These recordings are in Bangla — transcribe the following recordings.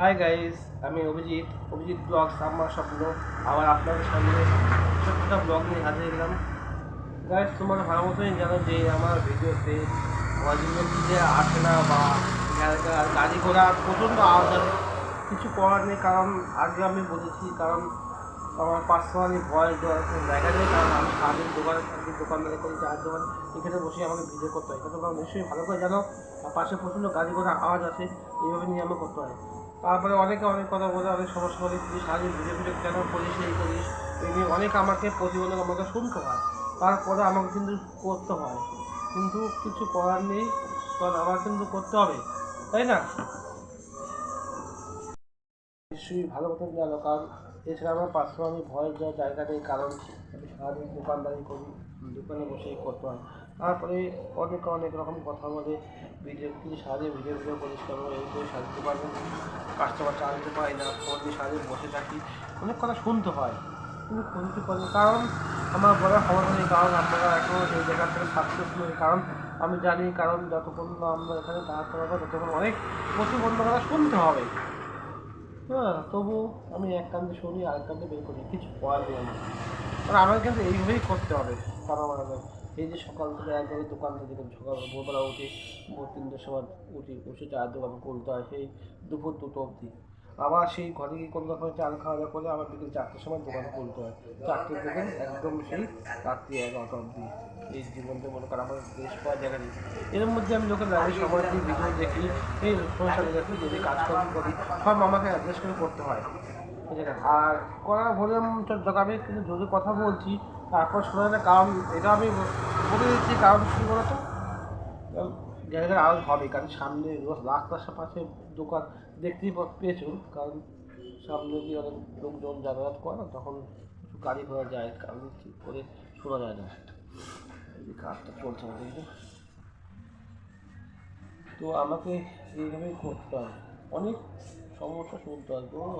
হাই গাইস আমি অভিজিৎ। অভিজিৎ ব্লগস আমার স্বপ্ন আবার আপনাদের সামনে ছোট্ট ব্লগ নিয়ে হাজির এলাম গাইস তোমার ভালো মতোই জানো যে আমার ভিডিওতে অরিজিনাল যে আসে না বা গাড়ি ঘোড়া প্রচণ্ড আওয়াজ আসে কিছু করার নেই, কারণ আগে আমি বলেছি, কারণ আমার পার্সোনালি ভয় দেওয়ার কোনো জায়গা নেই, কারণ আমি সারাদিন দোকানে থাকি, দোকানদারি করি চায়ের দোকান এখানে বসে আমাকে ভিডিও করতে হয়। এটা তোমরা নিশ্চয়ই ভালো করে জানো। আর পাশে প্রচণ্ড গাড়ি ঘোড়া আওয়াজ আছে এইভাবে নিয়ে আমাকে করতে হয়। তারপরে অনেকে অনেক কথা বলে, অনেক সমস্যা বলে, তুই সারাদিন ভিডিও ভিডিও কেন করিস এই করিস? এই নিয়ে অনেক আমাকে প্রতিবন্ধক আমাকে শুনতে হয়। তারপরে আমাকে কিন্তু করতে হয়। কিন্তু কিছু করার নেই, কারণ আমার কিন্তু করতে হবে, তাই না? নিশ্চয়ই ভালো মতন জানো, কারণ এছাড়া আমার পার্সোনালি ভয়ের যাওয়ার জায়গা নেই, কারণ আমি সারাদিন দোকানদারি করি, দোকানে বসেই করতে হয়। তারপরে অনেক অনেক রকম কথা বলে ভিডিও কি সারাদিন ভিডিও ভিডিও করিস এই করে সারতে পারবেন। কাস্টমার চালাতে পারি না ফোন দিয়ে সারাদিন বসে থাকি। অনেক কথা শুনতে হয়, কিন্তু শুনতে পারি কারণ আমার বলার ক্ষমতা নেই, কারণ আপনারা এখনও এই জায়গা থেকে সাকসেস নেই কারণ আমি জানি, কারণ যতক্ষণ আমরা এখানে দাঁড়াতে পারব, ততক্ষণ অনেক প্রচুর অন্য কথা শুনতে হবে। হ্যাঁ তবু আমি এক কান্দে শুনি, আরেক কান্দে বের করি, কিছু করার নেই আমার। আমাকে কিন্তু এইভাবেই করতে হবে কারণ আমার এই যে সকাল থেকে একবারে দোকান থেকে সকাল ভোরবেলা উঠি ভোর তিনটের সময় উঠি বসে চায়ের দোকান খুলতে হয় সেই দুপুর দুটো অবধি। আবার সেই ঘরে গিয়ে কোনো রকমের চাল খাওয়া দাওয়া করে আবার বিকেল চারটের সময় দোকান খুলতে হয়। চারটে থেকে একদম সেই রাত্রি এগারোটা অবধি। এই জীবনটা মনে করেন আমার বেশ পাওয়া জায়গা নেই। এর মধ্যে আমি লোকের সময় দিই ভিডিও দেখি, এই সংসারে দেখি, যদি কাজকর্ম করি, সব আমাকে অ্যাডজাস্ট করে করতে হয়। আর করার ভলিউম আমি কিন্তু যদি কথা বলছি তারপর শোনা যায় না, কারণ এটা আমি বলে দিচ্ছি, কারণ কী বলতো? জায়গায় আওয়াজ হবে, কারণ সামনে রাস্তার পাশে দোকান দেখতেই পেয়েছ, কারণ সামনে দিয়ে অনেক লোকজন যাতায়াত করে না, তখন গাড়ি ঘোড়া যায়, কারণ ঠিক করে শোনা যায় না এই কাজটা চলছে আমাদের তো আমাকে এইভাবেই করতে হবে অনেক সমস্যা শুনতে হয় তো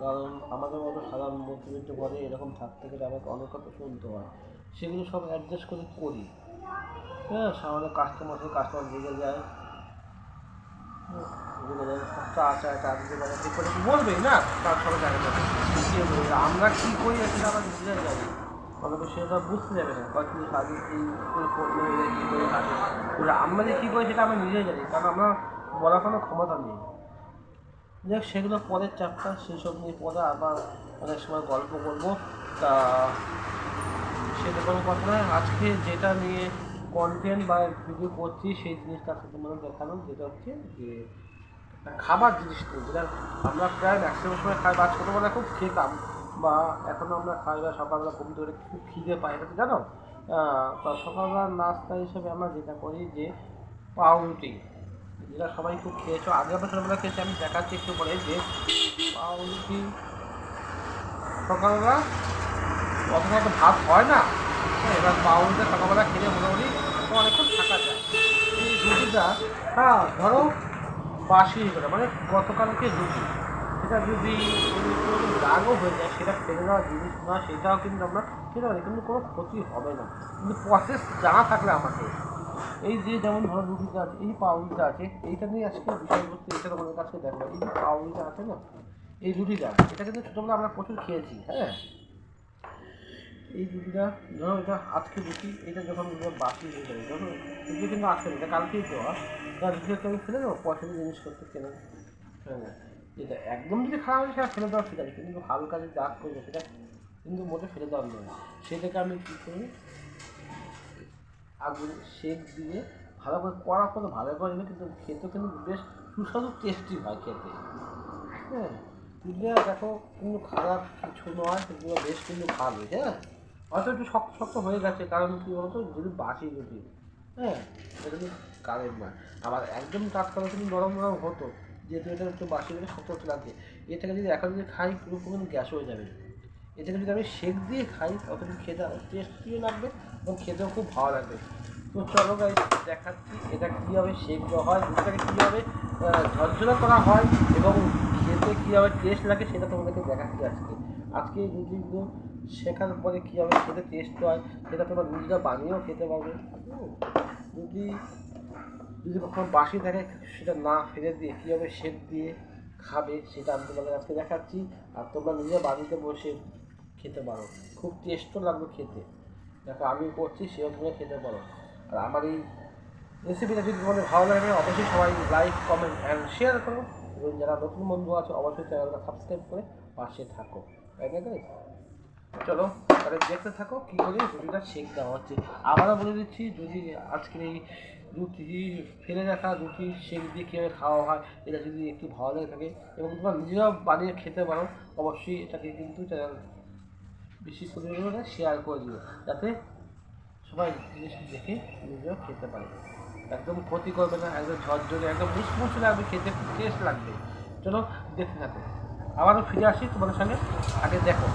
কারণ আমাদের মতো সাধারণ মধ্যবিত্ত ঘরে এরকম থাকতে গেলে আমাকে অনেক কথা শুনতে হয়। সেগুলো সব অ্যাডজাস্ট করে করি। হ্যাঁ সামান্য কাস্টমার থেকে কাস্টমার লেগে যায়। ঠিক করে না, তার আমরা কী করি সেটা সেটা বুঝতে যাবে না। আমরা যে কী নিজেই জানি। কারণ আমরা বলার কোনো ক্ষমতা নেই। যাক, সেগুলো পরের চ্যাপ্টার সেসব নিয়ে পরে আবার অনেক সময় গল্প করব। তা সেরকম কথা নয়। আজকে যেটা নিয়ে কন্টেন্ট বা ভিডিও করছি, সেই জিনিসটা আজকে তোমাদের দেখানো যেটা হচ্ছে যে খাবার জিনিস নিয়ে। যেটা আমরা প্রায় ম্যাক্সিমাম সময় খাই, বা ছোটোবেলায় খুব খেতাম, বা এখনও আমরা খাই, বা সকালবেলা ঘুম উঠে খুব খিদে পাই এটা জানো? তা সকালবেলা নাস্তা হিসেবে আমরা যেটা করি যে পাউরুটি। যেটা সবাই খুব খেয়েছো। আগে আমরা খেয়েছি, আমি দেখাচ্ছি একটু পরে যে পাউরুটি। সকালবেলা অথবা তো ভাত হয় না। এবার পাউরুটিটা সকালবেলা খেলে মোটামুটি অনেকক্ষণ থাকা যায়। এই রুটিটা হ্যাঁ ধরো বাসি করে মানে গতকালকে রুটি। সেটা যদি রাগও হয়ে যায়, সেটা ফেলে দেওয়া জিনিস না, সেটাও কিন্তু আমরা খেতে পারি, কিন্তু কোনো ক্ষতি হবে না। কিন্তু প্রসেস জানা থাকলে আমাকে এই যে যেমন ধরো রুটিটা আছে এই পাউরুটিটা আছে এইটা নিয়ে আজকে বিষয়বস্তু এটা তোমাদের কাছে দেখো। এই যে পাউরুটিটা আছে না, এই রুটিটা এটা কিন্তু ছোটোবেলা আমরা প্রচুর খেয়েছি হ্যাঁ? এই রুটিটা, ধরো এটা আজকে রুটি, এটা যখন বাকি হয়ে যাবে, ধরো রুটি কিন্তু আজকে এটা কালকেই দেওয়া। তার রুটিটা আমি ফেলে দেবো পয়সা দিয়ে জিনিস করতে কেন হ্যাঁ এটা একদম যদি খারাপ হয় সেটা ফেলে দেওয়া ঠিক আছে, কিন্তু হালকা যদি দাগ করবে, সেটা কিন্তু মোটে ফেলে দেওয়ার নয়। সেটাকে আমি কী করি? আগুন, সেক দিয়ে ভালো করে কড়া করে ভালো করে নিলে কিন্তু খেতে কিন্তু বেশ সুস্বাদু টেস্টি হয় খেতে। হ্যাঁ তুলে দেখো, কোনো খারাপ কিছু নয়, সেগুলো বেশ কিন্তু ভালো হ্যাঁ? হয়তো একটু শক্ত শক্ত হয়ে গেছে, কারণ কী বলতো, যদি বাসি রুটি হ্যাঁ এটা কিন্তু কারেন্ট নয়। আবার একদম টাটকা কিন্তু নরম নরম হতো, যেহেতু এটা একটু বাসি রুটি, শক্ত শক্ত লাগে এটাকে যদি এখন যদি খাই পুরো কিন্তু গ্যাস হয়ে যাবে। এটাকে যদি আমি শেক দিয়ে খাই কিন্তু খেতে টেস্টিও লাগবে এবং খেতেও খুব ভালো লাগবে। তো চলো গাই দেখাচ্ছি এটা কীভাবে দেওয়া হয় দুধটাকে কীভাবে ঝরঝরা করা হয় এবং খেতে কীভাবে টেস্ট লাগে সেটা তোমাদেরকে দেখাচ্ছি আজকে। আজকে রুটিগুলো শেখার পরে কীভাবে খেতে টেস্ট হয়, সেটা তোমরা নিজেরা বানিয়েও খেতে পারবে। যদি যদি কখনো বাসি থাকে, সেটা না ফেলে দিয়ে কীভাবে শেক দিয়ে খাবে, সেটা আমি তোমাদের আজকে দেখাচ্ছি। আর তোমরা নিজে বাড়িতে বসে খেতে পারো। খুব টেস্টও লাগবে খেতে। দেখো, আমি করছি, সেও তুমি খেতে পারো। আর আমার এই রেসিপিটা যদি তোমাদের ভালো লাগে, অবশ্যই সবাই লাইক কমেন্ট অ্যান্ড শেয়ার করো। এবং যারা নতুন বন্ধু আছে, অবশ্যই চ্যানেলটা সাবস্ক্রাইব করে পাশে থাকো। চলো, তাহলে দেখতে থাকো, কী করে রুটিটা শেক দেওয়া হচ্ছে। আবারও বলে দিচ্ছি, যদি আজকের এই রুটি ফেলে রাখা, রুটি শেক দিয়ে কীভাবে খাওয়া হয়, এটা যদি একটু ভালো লাগে থাকে, এবং তোমরা নিজেরাও বানিয়ে খেতে পারো, অবশ্যই এটাকে কিন্তু চ্যানেল বেশি পরিমাণে শেয়ার করে দিবে যাতে সবাই জিনিসটি দেখে নিজেও খেতে পারে। একদম ক্ষতি করবে না, একদম ঝরঝরে, একদম মুসমুসে লাগবে খেতে টেস্ট লাগবে। চলো দেখতে থাকো আবারও ফিরে আসি তোমাদের সঙ্গে, আগে দেখো।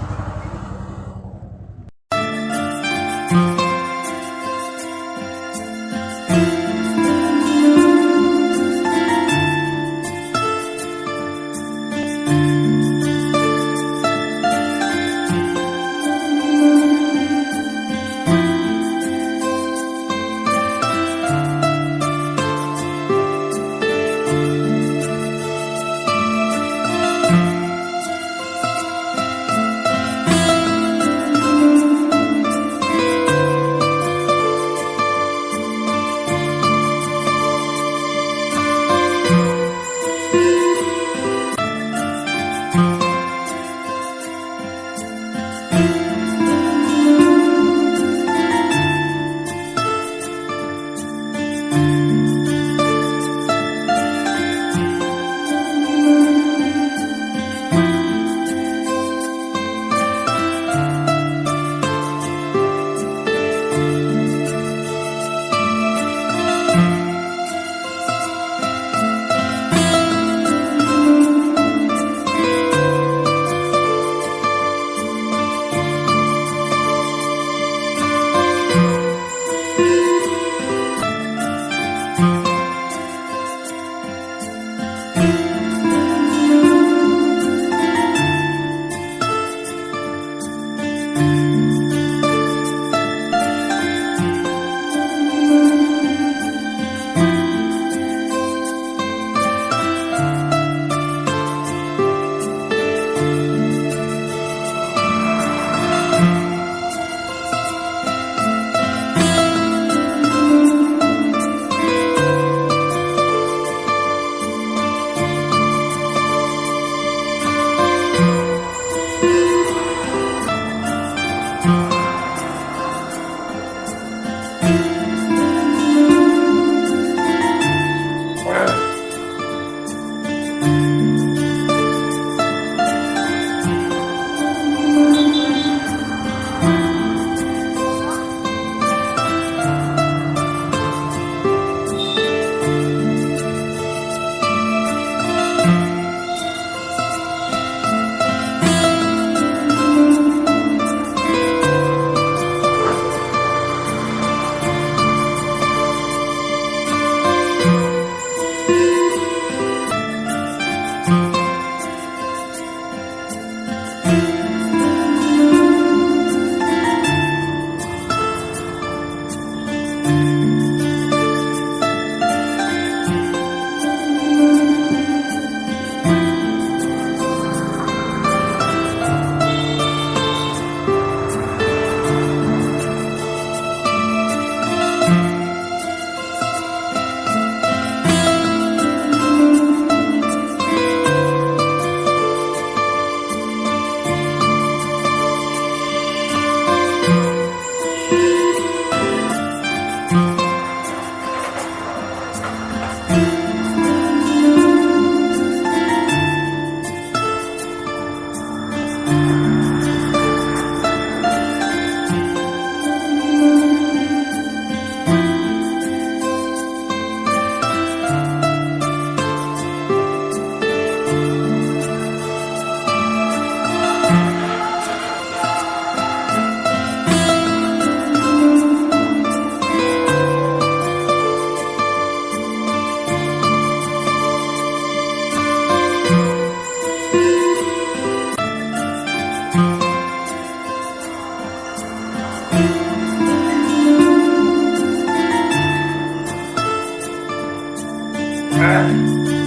Amen.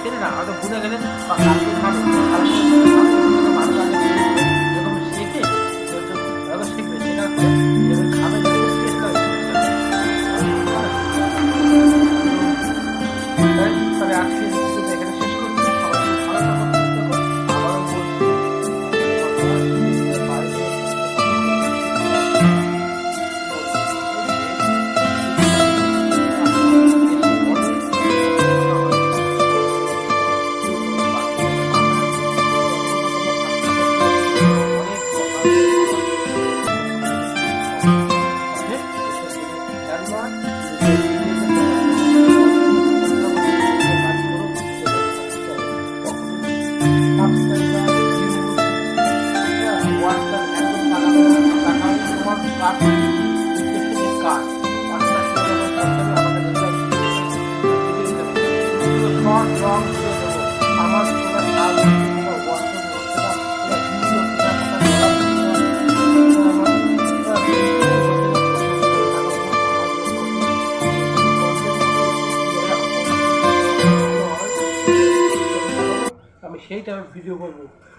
খেলে না হয়তো ভুলে গেলেন বা কালকে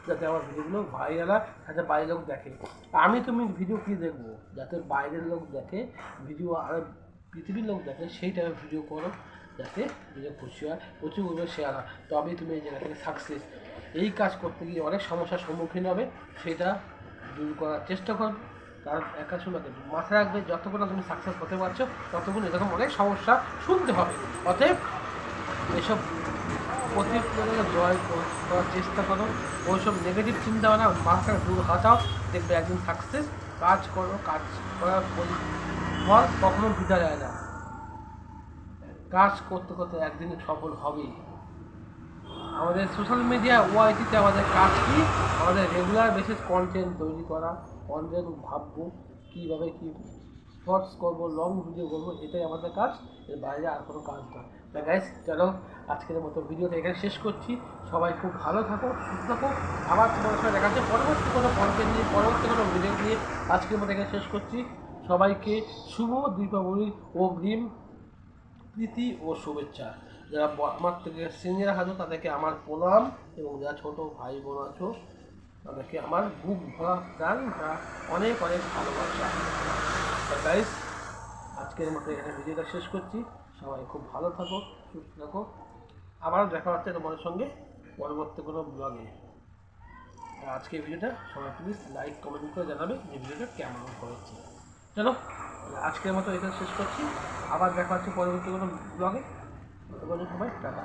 যাতে আমার ভিডিওগুলো ভাইরাল যাতে বাইরের লোক দেখে। আমি তুমি ভিডিও কি দেখব? যাতে বাইরের লোক দেখে ভিডিও আর পৃথিবীর লোক দেখে, সেই টাইপের ভিডিও করো, যাতে ভিডিও খুশি হয়, প্রচুর করবে শেয়ার হয়। তবেই তুমি এই জায়গা থেকে সাকসেস এই কাজ করতে গিয়ে অনেক সমস্যার সম্মুখীন হবে, সেটা দূর করার চেষ্টা করবে। তার একা শোনাকে মাথায় রাখবে, যতক্ষণ তুমি সাকসেস হতে পারছ, ততক্ষণ এরকম অনেক সমস্যা শুনতে হবে। অতএব এসব প্রতিক্রিয়া জয় কর- করার চেষ্টা করো। ওইসব নেগেটিভ চিন্তা ভাবনা মাথা দূর হটাও। দেখবে একদিন সাকসেস কাজ করো, কাজ করার ফল কখনো বিদা যায় না। কাজ করতে করতে একদিন সফল হবেই। আমাদের সোশ্যাল মিডিয়া ওআইটিতে আমাদের কাজ কি? আমাদের রেগুলার বেসিস কন্টেন্ট তৈরি করা। কন্টেন্ট ভাববো, কীভাবে কী শর্টস করব লং ভিডিও করব, এটাই আমাদের কাজ, এর বাইরে আর কোনো কাজ নয়। তা গাইস চলো, আজকের মতো ভিডিওটা এখানে শেষ করছি। সবাই খুব ভালো থাকো, সুস্থ থাকো। আবার তোমাদের সঙ্গে দেখা পরবর্তী কোনো কন্টেন্ট নিয়ে, পরবর্তী কোনো ভিডিও নিয়ে। আজকের মতো এখানে শেষ করছি। সবাইকে শুভ দীপাবলির অগ্রিম প্রীতি ও শুভেচ্ছা। যারা আমার থেকে সিনিয়র আছো, তাদেরকে আমার প্রণাম এবং যারা ছোটো ভাই বোন আছো তাদেরকে আমার বুক ভরা প্রাণ ভরা অনেক অনেক ভালোবাসা। গাইস আজকের মতো এখানে ভিডিওটা শেষ করছি। সবাই খুব ভালো থাকো, সুস্থ থাকো। আবার দেখা হচ্ছে তোমাদের সঙ্গে পরবর্তী কোনো ব্লগে আর আজকের ভিডিওটা, সবাই প্লিজ লাইক কমেন্ট করে জানাবে যে ভিডিওটা কেমন হয়েছে। চলো আজকের মতো এখানে শেষ করছি। আবার দেখা হচ্ছে পরবর্তী কোনো ব্লগে সবাই টাটা।